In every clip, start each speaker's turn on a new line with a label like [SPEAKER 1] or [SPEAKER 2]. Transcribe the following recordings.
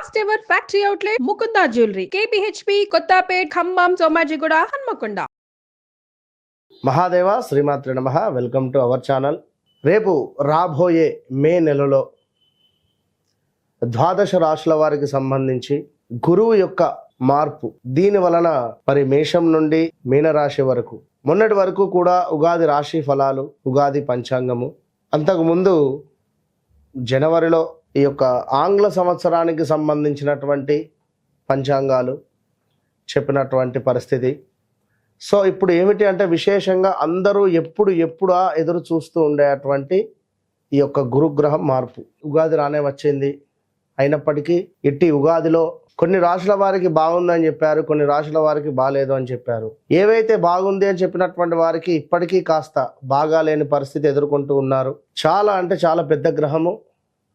[SPEAKER 1] First ever factory outlet Mukunda jewellery KPHB Kothapet Khammam Somajiguda Hanamkonda
[SPEAKER 2] Mahadeva శ్రీమాత్రి నమ. Welcome to our channel రేపు రాబోయే మే నెలలో ద్వాదశ రాశుల వారికి సంబంధించి గురువు యొక్క మార్పు. దీని వలన మరి మేషం నుండి మీనరాశి వరకు మొన్నటి వరకు కూడా ఉగాది రాశి ఫలాలు ఉగాది పంచాంగము. అంతకుముందు జనవరిలో ఈ యొక్క ఆంగ్ల సంవత్సరానికి సంబంధించినటువంటి పంచాంగాలు చెప్పినటువంటి పరిస్థితి. సో ఇప్పుడు ఏమిటి అంటే విశేషంగా అందరూ ఎప్పుడు ఎప్పుడా ఎదురు చూస్తూ ఉండేటువంటి ఈ యొక్క గురుగ్రహం మార్పు. ఉగాది రానే వచ్చింది. అయినప్పటికీ ఇట్టి ఉగాదిలో కొన్ని రాశుల వారికి బాగుందని చెప్పారు కొన్ని రాశుల వారికి బాగాలేదు అని చెప్పారు. ఏవైతే బాగుంది అని చెప్పినటువంటి వారికి ఇప్పటికీ కాస్త బాగాలేని పరిస్థితి ఎదుర్కొంటూ ఉన్నారు. చాలా అంటే చాలా పెద్ద గ్రహము.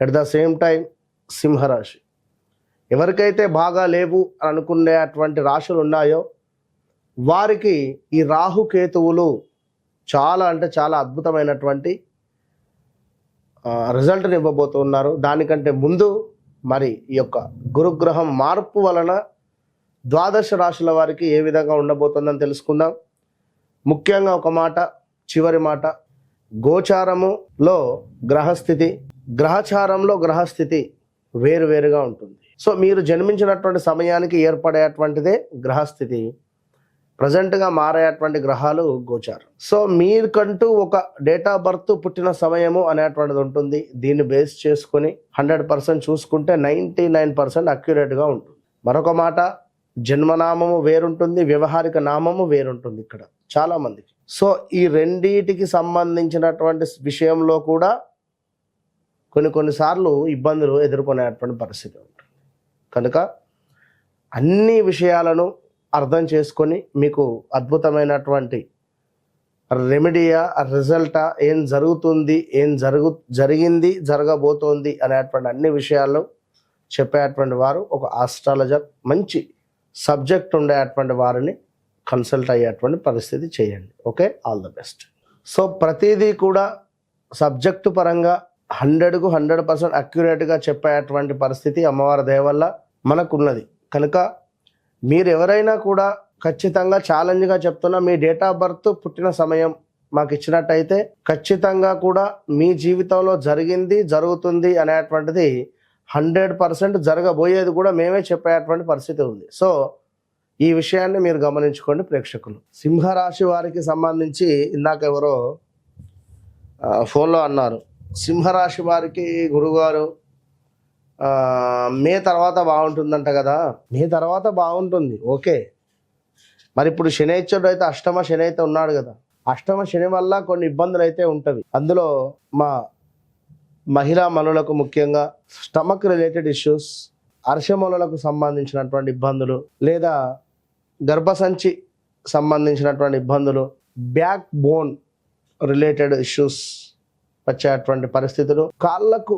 [SPEAKER 2] ఎట్ ద సేమ్ టైం సింహరాశి ఎవరికైతే బాగా లేవు అని అనుకునేటువంటి రాశులు ఉన్నాయో వారికి ఈ రాహుకేతువులు చాలా అంటే చాలా అద్భుతమైనటువంటి రిజల్ట్ని రిజల్ట్ని ఇవ్వబోతున్నారు. దానికంటే ముందు మరి ఈ యొక్క గురుగ్రహం మార్పు వలన ద్వాదశ రాశుల వారికి ఏ విధంగా ఉండబోతుందని తెలుసుకుందాం. ముఖ్యంగా ఒక మాట చివరి మాట గోచారములో గ్రహస్థితి గ్రహచారంలో గ్రహస్థితి వేరువేరుగా ఉంటుంది. సో మీరు జన్మించినటువంటి సమయానికి ఏర్పడేటువంటిదే గ్రహస్థితి. ప్రజెంట్గా మారేటువంటి గ్రహాలు గోచారం. సో మీకంటూ ఒక డేట్ ఆఫ్ బర్త్ పుట్టిన సమయము అనేటువంటిది ఉంటుంది. దీన్ని బేస్ చేసుకొని హండ్రెడ్ పర్సెంట్ చూసుకుంటే నైంటీ నైన్ పర్సెంట్ అక్యురేట్గా ఉంటుంది. మరొక మాట జన్మనామము వేరుంటుంది వ్యవహారిక నామము వేరుంటుంది ఇక్కడ చాలామందికి. సో ఈ రెండిటికి సంబంధించినటువంటి విషయంలో కూడా కొన్ని కొన్నిసార్లు ఇబ్బందులు ఎదుర్కొనేటువంటి పరిస్థితి ఉంటుంది. కనుక అన్ని విషయాలను అర్థం చేసుకొని మీకు అద్భుతమైనటువంటి రెమెడియా రిజల్టా ఏం జరుగుతుంది ఏం జరుగు జరిగింది జరగబోతోంది అనేటువంటి అన్ని విషయాలు చెప్పేటువంటి వారు ఒక ఆస్ట్రాలజర్ మంచి సబ్జెక్ట్ ఉండేటువంటి వారిని కన్సల్ట్ అయ్యేటువంటి పరిస్థితి చేయండి. Okay? All the best so ప్రతిదీ కూడా సబ్జెక్టు పరంగా హండ్రెడ్కు హండ్రెడ్ పర్సెంట్ అక్యురేట్గా చెప్పేటువంటి పరిస్థితి అమ్మవారి దయ వల్ల మనకున్నది. కనుక మీరు ఎవరైనా కూడా ఖచ్చితంగా ఛాలెంజ్గా చెప్తున్నా మీ డేట్ ఆఫ్ బర్త్ పుట్టిన సమయం మాకు ఇచ్చినట్టయితే ఖచ్చితంగా కూడా మీ జీవితంలో జరిగింది జరుగుతుంది అనేటువంటిది హండ్రెడ్ పర్సెంట్ జరగబోయేది కూడా మేమే చెప్పేటువంటి పరిస్థితి ఉంది. సో ఈ విషయాన్ని మీరు గమనించుకోండి ప్రేక్షకులు. సింహరాశి వారికి సంబంధించి ఇందాక ఎవరో ఫోన్లో అన్నారు. సింహరాశి వారికి గురుగారు మే తర్వాత బాగుంటుందంట కదా? మే తర్వాత బాగుంటుంది ఓకే. మరి ఇప్పుడు శనిశ్వరుడు అయితే అష్టమ శని అయితే ఉన్నాడు కదా? అష్టమ శని వల్ల కొన్ని ఇబ్బందులు అయితే ఉంటవి. అందులో మా మహిళా మనులకు ముఖ్యంగా స్టమక్ రిలేటెడ్ ఇష్యూస్ అర్షమనులకు సంబంధించినటువంటి ఇబ్బందులు లేదా గర్భసంచి సంబంధించినటువంటి ఇబ్బందులు బ్యాక్ బోన్ రిలేటెడ్ ఇష్యూస్ వచ్చేటువంటి పరిస్థితులు. కాళ్ళకు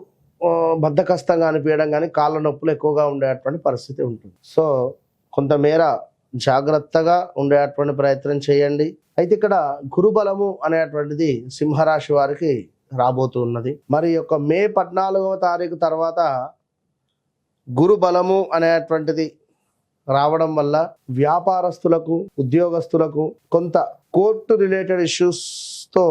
[SPEAKER 2] బద్ధకస్తంగా అనిపించడం కానీ కాళ్ళ నొప్పులు ఎక్కువగా ఉండేటువంటి పరిస్థితి ఉంటుంది. సో కొంతమేర జాగ్రత్తగా ఉండేటువంటి ప్రయత్నం చేయండి. అయితే ఇక్కడ గురుబలము అనేటువంటిది సింహరాశి వారికి రాబోతూ ఉన్నది. మరి యొక్క మే పద్నాలుగవ తారీఖు తర్వాత గురుబలము అనేటువంటిది రావడం వల్ల వ్యాపారస్తులకు ఉద్యోగస్తులకు కొంత కోర్టు రిలేటెడ్ ఇష్యూస్తో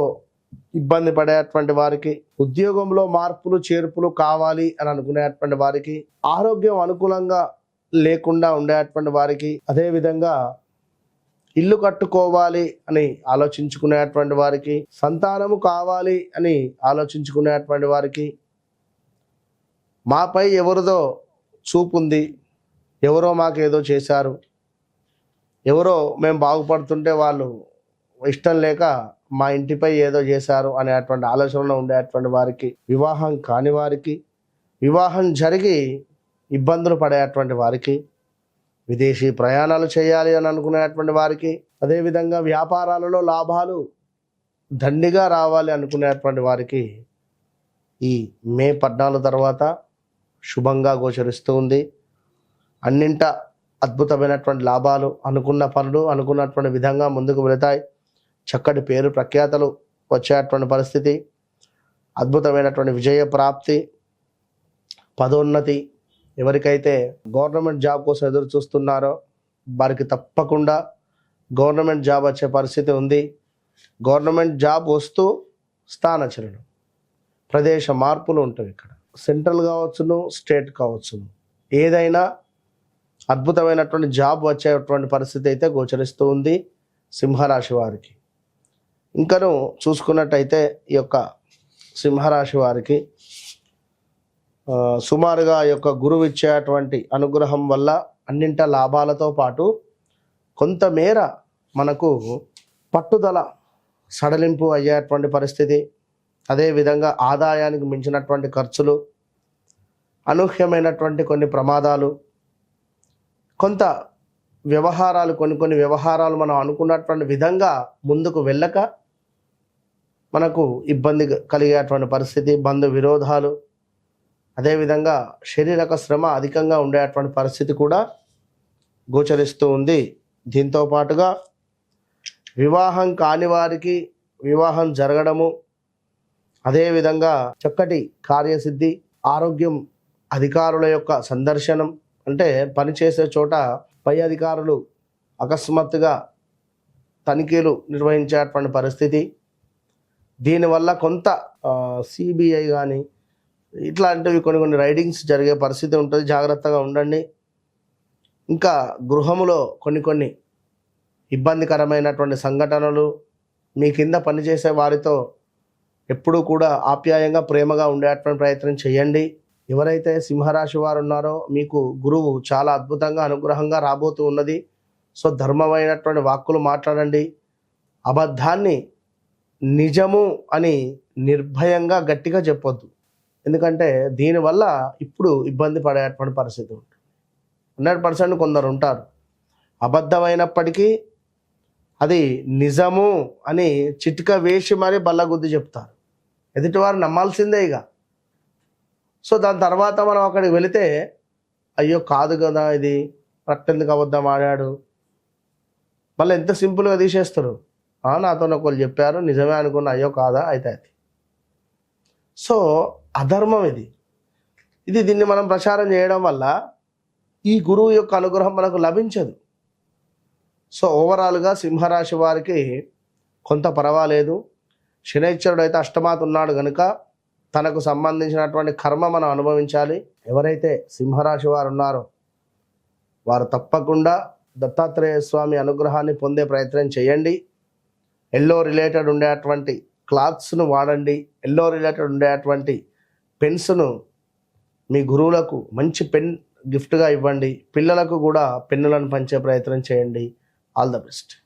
[SPEAKER 2] ఇబ్బంది పడేటువంటి వారికి ఉద్యోగంలో మార్పులు చేర్పులు కావాలి అని అనుకునేటువంటి వారికి ఆరోగ్యం అనుకూలంగా లేకుండా ఉండేటువంటి వారికి అదేవిధంగా ఇల్లు కట్టుకోవాలి అని ఆలోచించుకునేటువంటి వారికి సంతానము కావాలి అని ఆలోచించుకునేటువంటి వారికి మాపై ఎవరిదో చూపుంది ఎవరో మాకేదో చేశారు ఎవరో మేము బాగుపడుతుంటే వాళ్ళు ఇష్టం లేక మా ఇంటిపై ఏదో చేశారు అనేటువంటి ఆలోచనలో ఉండేటువంటి వారికి వివాహం కాని వారికి వివాహం జరిగి ఇబ్బందులు పడేటువంటి వారికి విదేశీ ప్రయాణాలు చేయాలి అని అనుకునేటువంటి వారికి అదేవిధంగా వ్యాపారాలలో లాభాలు దండిగా రావాలి అనుకునేటువంటి వారికి ఈ మే పద్నాలుగు తర్వాత శుభంగా గోచరిస్తూ ఉంది. అన్నింట అద్భుతమైనటువంటి లాభాలు అనుకున్న పనులు అనుకున్నటువంటి విధంగా ముందుకు వెళతాయి. చక్కటి పేరు ప్రఖ్యాతలు వచ్చేటువంటి పరిస్థితి అద్భుతమైనటువంటి విజయ ప్రాప్తి పదోన్నతి ఎవరికైతే గవర్నమెంట్ జాబ్ కోసం ఎదురు చూస్తున్నారో వారికి తప్పకుండా గవర్నమెంట్ జాబ్ వచ్చే పరిస్థితి ఉంది. గవర్నమెంట్ జాబ్ వస్తూ స్థానచలనం ప్రదేశ మార్పులు ఉంటాయి ఇక్కడ. సెంట్రల్ కావచ్చును స్టేట్ కావచ్చును. ఏదైనా అద్భుతమైనటువంటి జాబ్ వచ్చేటువంటి పరిస్థితి అయితే గోచరిస్తూ ఉంది సింహరాశి వారికి. ఇంకను చూసుకున్నట్టయితే ఈ యొక్క సింహరాశి వారికి సుమారుగా ఈ యొక్క గురువు ఇచ్చేటువంటి అనుగ్రహం వల్ల అన్నింట లాభాలతో పాటు కొంతమేర మనకు పట్టుదల సడలింపు అయ్యేటువంటి పరిస్థితి అదేవిధంగా ఆదాయానికి మించినటువంటి ఖర్చులు అనూహ్యమైనటువంటి కొన్ని ప్రమాదాలు కొంత వ్యవహారాలు కొన్ని కొన్ని వ్యవహారాలు మనం అనుకున్నటువంటి విధంగా ముందుకు వెళ్ళక మనకు ఇబ్బంది కలిగేటువంటి పరిస్థితి బంధు విరోధాలు అదేవిధంగా శారీరక శ్రమ అధికంగా ఉండేటువంటి పరిస్థితి కూడా గోచరిస్తూ ఉంది. దీంతో పాటుగా వివాహం కాని వారికి వివాహం జరగడము అదేవిధంగా చక్కటి కార్యసిద్ధి ఆరోగ్యం అధికారుల యొక్క సందర్శనం అంటే పనిచేసే చోట పై అధికారులు అకస్మాత్తుగా తనిఖీలు నిర్వహించేటువంటి పరిస్థితి దీనివల్ల కొంత సిబిఐ కానీ ఇట్లాంటివి కొన్ని కొన్ని రైడింగ్స్ జరిగే పరిస్థితి ఉంటుంది. జాగ్రత్తగా ఉండండి. ఇంకా గృహములో కొన్ని కొన్ని ఇబ్బందికరమైనటువంటి సంఘటనలు మీ కింద పనిచేసే వారితో ఎప్పుడూ కూడా ఆప్యాయంగా ప్రేమగా ఉండేటువంటి ప్రయత్నం చేయండి. ఎవరైతే సింహరాశి వారు ఉన్నారో మీకు గురువు చాలా అద్భుతంగా అనుగ్రహంగా రాబోతూ ఉన్నది. సో ధర్మమైనటువంటి వాక్కులు మాట్లాడండి. అబద్ధాన్ని నిజము అని నిర్భయంగా గట్టిగా చెప్పొద్దు. ఎందుకంటే దీనివల్ల ఇప్పుడు ఇబ్బంది పడేటువంటి పరిస్థితి ఉంటుంది. హండ్రెడ్ పర్సెంట్ కొందరు ఉంటారు. అబద్ధమైనప్పటికీ అది నిజము అని చిటిక వేసి మరీ బల్లగుద్ది చెప్తారు. ఎదుటివారు నమ్మాల్సిందే ఇక. సో దాని తర్వాత మనం అక్కడికి వెళితే అయ్యో కాదు కదా ఇది రక్తెందుకు అబద్ధం ఆడాడు. మళ్ళీ ఎంత సింపుల్గా తీసేస్తారు? నాతో ఒకళ్ళు చెప్పారు నిజమే అనుకున్న అయ్యో కాదా? అయితే అది. సో అధర్మం ఇది. ఇది దీన్ని మనం ప్రచారం చేయడం వల్ల ఈ గురువు యొక్క అనుగ్రహం మనకు లభించదు. సో ఓవరాల్గా సింహరాశి వారికి కొంత పర్వాలేదు. శనైశ్వరుడు అయితే అష్టమాత ఉన్నాడు కనుక తనకు సంబంధించినటువంటి కర్మ మనం అనుభవించాలి. ఎవరైతే సింహరాశి వారు ఉన్నారో వారు తప్పకుండా దత్తాత్రేయ స్వామి అనుగ్రహాన్ని పొందే ప్రయత్నం చేయండి. ఎల్లో రిలేటెడ్ ఉండేటువంటి క్లాత్స్ను వాడండి. ఎల్లో రిలేటెడ్ ఉండేటువంటి పెన్స్ను మీ గురువులకు మంచి పెన్ గిఫ్ట్గా ఇవ్వండి. పిల్లలకు కూడా పెన్నులను పంచే ప్రయత్నం చేయండి. All the best.